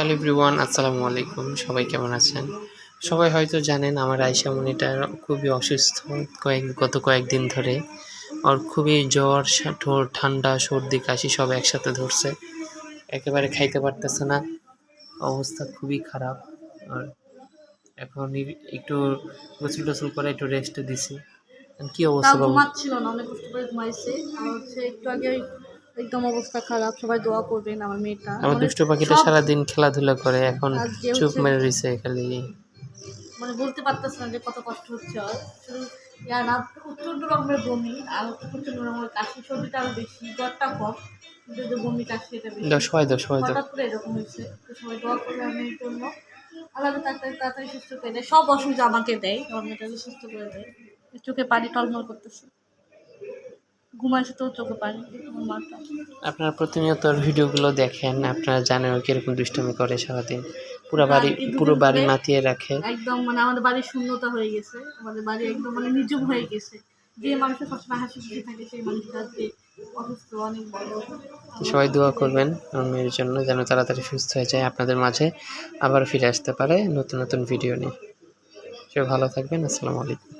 Hello everyone আসসালামু আলাইকুম। সবাই কেমন আছেন? সবাই হয়তো জানেন আমার আয়সা মনিটার খুবই অসুস্থ কয়েক গত কয়েকদিন ধরে। ওর খুবই জ্বর ঠোঁট ঠান্ডা সর্দি কাশি সব একসাথে ধরছে। একেবারে খাইতে পারতেছে না। অবস্থা খুবই খারাপ। আর এখন একটু গোসল টোসল করে একটু রেস্ট দিছি। কি অবস্থা ঘুমাচ্ছিল না অনেক কষ্ট করে ঘুমাইছে। আর হচ্ছে একটু আগে একদম অবস্থা খারাপ সবাই দোয়া করবেন আমার মেয়েটা। আমার মানে দুষ্ট পাখিটা সব- সারাদিন খেলাধুলা করে এখন চুপ মেরে রয়েছে খালি। মানে বলতে পারতেছে না যে কত কষ্ট হচ্ছে আর শুধু ইয়া না প্রচণ্ড রকমের বমি আর প্রচণ্ড রকমের কাশি সর্দিটা আরও বেশি জ্বরটা কম কিন্তু যে বমি কাশি এটা বেশি। দশ হয় দশ হয় হঠাৎ করে এরকম হয়েছে তো সবাই দোয়া করবে আমি এর জন্য। আল্লাহ তাড়াতাড়ি তাড়াতাড়ি সুস্থ করে দেয়। সব অসুবিধা আমাকে দেয় আমার মেয়েটাকে সুস্থ করে দেয়। চোখে পানি টলমল করতেছে। ঘুমাইছে তো চোখে পানি আপনারা প্রতিনিয়ত ভিডিওগুলো দেখেন আপনারা জানেন ও কীরকম দুষ্টামি করে সারাদিন। পুরো বাড়ি এই দুদিন পুরো বাড়ি মাতিয়ে রাখে। একদম মানে আমাদের বাড়ির শূন্যতা হয়ে গেছে আমাদের বাড়ি একদম মানে নির্জুম হয়ে গেছে। যে মানুষের সবসময় হাসি খুশি থাকে সেই মানুষটা আজকে অসুস্থ অনেক বড়। সবাই দোয়া করবেন আমার মেয়ের জন্য যেন তাড়াতাড়ি সুস্থ হয়ে যায় আপনাদের মাঝে আবার ফিরে আসতে পারে নতুন নতুন ভিডিও নিয়ে। সবাই ভালো থাকবেন আসসালামু আলাইকুম।